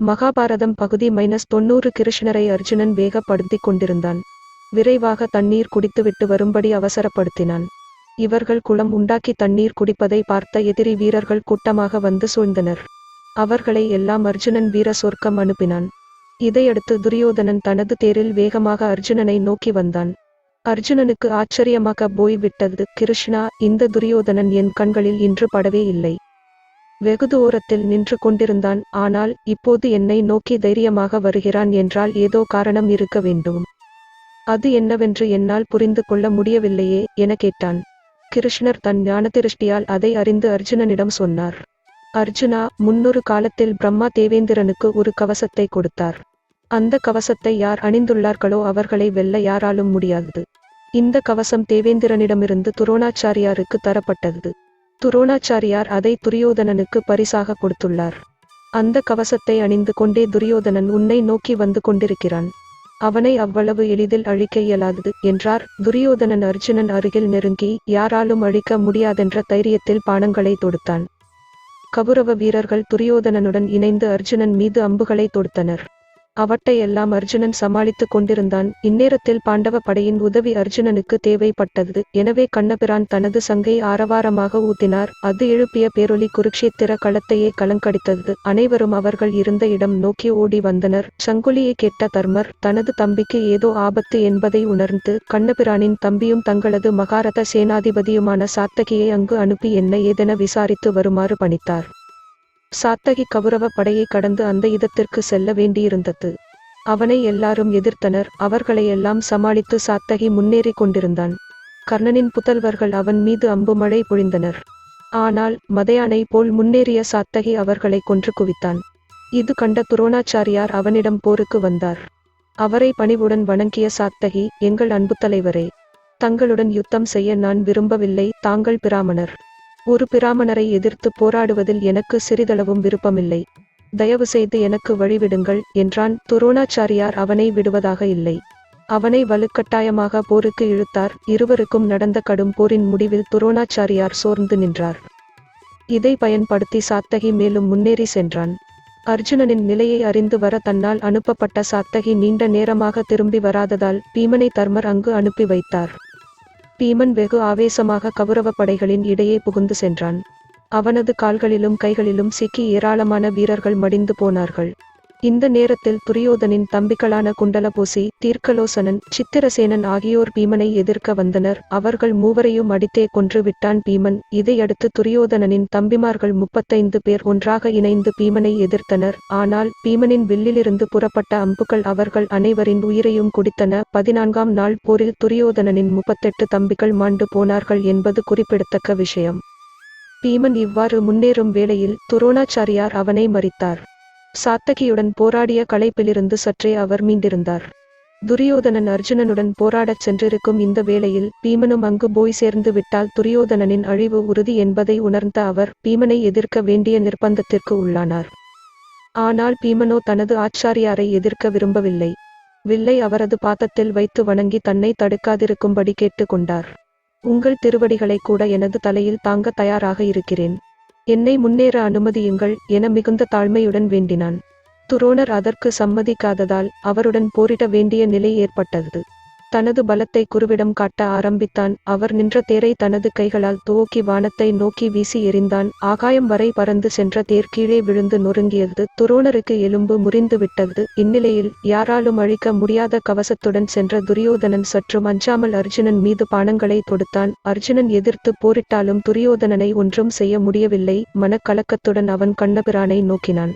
மகாபாரதம் பகுதி மைனஸ் தொண்ணூறு கிருஷ்ணரை அர்ஜுனன் வேகப்படுத்திக் கொண்டிருந்தான். விரைவாக தண்ணீர் குடித்துவிட்டு வரும்படி அவசரப்படுத்தினான். இவர்கள் குளம் உண்டாக்கி தண்ணீர் குடிப்பதை பார்த்த எதிரி வீரர்கள் கூட்டமாக வந்து சூழ்ந்தனர். அவர்களை எல்லாம் அர்ஜுனன் வீர சொர்க்கம் அனுப்பினான். இதையடுத்து துரியோதனன் தனது தேரில் வேகமாக அர்ஜுனனை நோக்கி வந்தான். அர்ஜுனனுக்கு ஆச்சரியமாக போய் விட்டது கிருஷ்ணா இந்த துரியோதனன் என் கண்களில் இன்று படவே இல்லை. வெகு தூரத்தில் நின்று கொண்டிருந்தான். ஆனால் இப்போது என்னை நோக்கி தைரியமாக வருகிறான் என்றால் ஏதோ காரணம் இருக்க வேண்டும். அது என்னவென்று என்னால் புரிந்து கொள்ள முடியவில்லையே என கேட்டான். கிருஷ்ணர் தன் ஞானதிருஷ்டியால் அதை அறிந்து அர்ஜுனனிடம் சொன்னார். அர்ஜுனா முன்னொரு காலத்தில் பிரம்மா தேவேந்திரனுக்கு ஒரு கவசத்தை கொடுத்தார். அந்த கவசத்தை யார் அணிந்துள்ளார்களோ அவர்களை வெல்ல யாராலும் முடியாது. இந்த கவசம் தேவேந்திரனிடமிருந்து துரோணாச்சாரியாருக்கு தரப்பட்டது. துரோணாச்சாரியார் அதை துரியோதனனுக்கு பரிசாக கொடுத்துள்ளார். அந்த கவசத்தை அணிந்து கொண்டே துரியோதனன் உன்னை நோக்கி வந்து கொண்டிருக்கிறான். அவனை அவ்வளவு எளிதில் அழிக்க இயலாதது என்றார். துரியோதனன் அர்ஜுனன் அருகில் நெருங்கி யாராலும் அழிக்க முடியாதென்ற தைரியத்தில் பானங்களை தொடுத்தான். கவுரவ வீரர்கள் துரியோதனனுடன் இணைந்து அர்ஜுனன் மீது அம்புகளை தொடுத்தனர். அவற்றையெல்லாம் அர்ஜுனன் சமாளித்துக் கொண்டிருந்தான். இந்நேரத்தில் பாண்டவ படையின் உதவி அர்ஜுனனுக்கு தேவைப்பட்டது. எனவே கண்ணபிரான் தனது சங்கை ஆரவாரமாக ஊத்தினார் அது எழுப்பிய பேரொலி குருக்ஷேத்திர களத்தையே கலங்கடித்தது. அனைவரும் அவர்கள் இருந்த இடம் நோக்கி ஓடி வந்தனர். சங்குலியை கேட்ட தர்மர் தனது தம்பிக்கு ஏதோ ஆபத்து என்பதை உணர்ந்து கண்ணபிரானின் தம்பியும் தங்களது மகாரத சேனாதிபதியுமான சாத்தகியை அங்கு அனுப்பி என்ன ஏதென விசாரித்து வருமாறு பணித்தார். சாத்தகி கௌரவ படையை கடந்து அந்த இதத்திற்கு செல்ல வேண்டியிருந்தது. அவனை எல்லாரும் எதிர்த்தனர். அவர்களை எல்லாம் சமாளித்து சாத்தகி முன்னேறி கொண்டிருந்தான். கர்ணனின் புதல்வர்கள் அவன் மீது அம்பு மழை பொழிந்தனர். ஆனால் மதையானை போல் முன்னேறிய சாத்தகி அவர்களை கொன்று குவித்தான். இது கண்ட துரோணாச்சாரியார் அவனிடம் போருக்கு வந்தார். அவரை பணிவுடன் வணங்கிய சாத்தகி எங்கள் அன்பு தலைவரே தங்களுடன் யுத்தம் செய்ய நான் விரும்பவில்லை. தாங்கள் பிராமணர். ஒரு பிராமணரை எதிர்த்து போராடுவதில் எனக்கு சிறிதளவும் விருப்பமில்லை. தயவு செய்து எனக்கு வழிவிடுங்கள் என்றான் துரோணாச்சாரியார் அவனை விடுவதாக இல்லை. அவனை வலுக்கட்டாயமாக போருக்கு இழுத்தார். இருவருக்கும் நடந்த கடும் போரின் முடிவில் துரோணாச்சாரியார் சோர்ந்து நின்றார். இதை பயன்படுத்தி சாத்தகி மேலும் முன்னேறி சென்றான். அர்ஜுனனின் நிலையை அறிந்து வர தன்னால் அனுப்பப்பட்ட சாத்தகி நீண்ட நேரமாக திரும்பி வராததால் பீமனை தர்மர் அங்கு அனுப்பி வைத்தார். பீமன் வெகு ஆவேசமாக கௌரவ படைகளின் இடையே புகுந்து சென்றான். அவனது கால்களிலும் கைகளிலும் சிக்கி ஏராளமான வீரர்கள் மடிந்து போனார்கள். இந்த நேரத்தில் துரியோதனின் தம்பிகளான குண்டலபூசி தீர்க்கலோசனன் சித்திரசேனன் ஆகியோர் பீமனை எதிர்க்க வந்தனர். அவர்கள் மூவரையும் அடித்தே கொன்று விட்டான் பீமன். இதையடுத்து துரியோதனனின் தம்பிமார்கள் முப்பத்தைந்து பேர் ஒன்றாக இணைந்து பீமனை எதிர்த்தனர். ஆனால் பீமனின் வில்லிலிருந்து புறப்பட்ட அம்புகள் அவர்கள் அனைவரின் உயிரையும் குடித்தன. பதினான்காம் நாள் போரில் துரியோதனனின் முப்பத்தெட்டு தம்பிகள் மாண்டு போனார்கள் என்பது குறிப்பிடத்தக்க விஷயம். பீமன் இவ்வாறு முன்னேறும் வேளையில் துரோணாச்சாரியார் அவனை மறித்தார். சாத்தகியுடன் போராடிய களைப்பிலிருந்து சற்றே அவர் மீண்டிருந்தார். துரியோதனன் அர்ஜுனனுடன் போராடச் சென்றிருக்கும் இந்த வேளையில் பீமனும் அங்கு போய் சேர்ந்து விட்டால் துரியோதனனின் அழிவு உறுதி என்பதை உணர்ந்த அவர் பீமனை எதிர்க்க வேண்டிய நிர்பந்தத்திற்கு உள்ளானார். ஆனால் பீமனோ தனது ஆச்சாரியாரை எதிர்க்க விரும்பவில்லை. வில்லை அவரது பாத்தத்தில் வைத்து வணங்கி தன்னை தடுக்காதிருக்கும்படி கேட்டுக்கொண்டார். உங்கள் திருவடிகளை கூட எனது தலையில் தாங்க தயாராக இருக்கிறேன். என்னை முன்னேற அனுமதியுங்கள் என மிகுந்த தாழ்மையுடன் வேண்டினான். துரோணர் அதற்கு சம்மதிக்காததால் அவருடன் போரிட வேண்டிய நிலை ஏற்பட்டது. தனது பலத்தை குருவிடம் காட்ட ஆரம்பித்தான். அவர் நின்ற தேரை தனது கைகளால் துவக்கி வானத்தை நோக்கி வீசி எறிந்தான். ஆகாயம் வரை பறந்து சென்ற தேர் கீழே விழுந்து நொறுங்கியது. துரோணருக்கு எலும்பு முறிந்து விட்டது. இந்நிலையில் யாராலும் அழிக்க முடியாத கவசத்துடன் சென்ற துரியோதனன் சற்றும் அஞ்சாமல் அர்ஜுனன் மீது பானங்களை தொடுத்தான். அர்ஜுனன் எதிர்த்து போரிட்டாலும் துரியோதனனை ஒன்றும் செய்ய முடியவில்லை. மனக்கலக்கத்துடன் அவன் கண்ணபிரானை நோக்கினான்.